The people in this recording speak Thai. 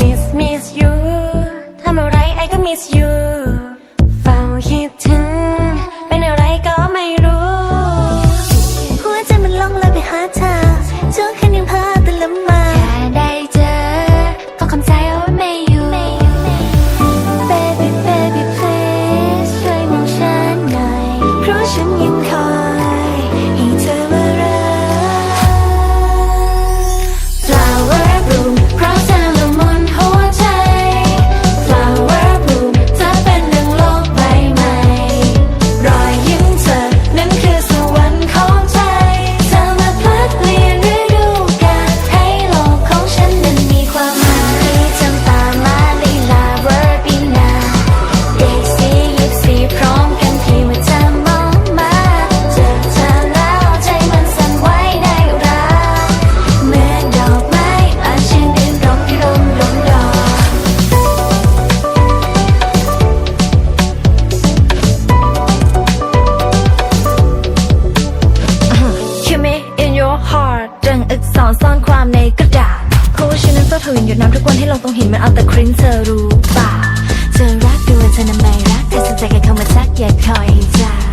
miss miss you ทำอะไรไอก็ miss you เฝ้าคิดถึง เป็นอะไรก็ไม่รู้ หัวใจมันลงเลยไปหา ทุกวนให้ลองต้องเห็นมันเอาแต่คริ้นเธอรู้ป่าเธอรักดูเธอนั่นไมรักเธอสนใจแค่เข้ามาสักอย่าคอยจ้า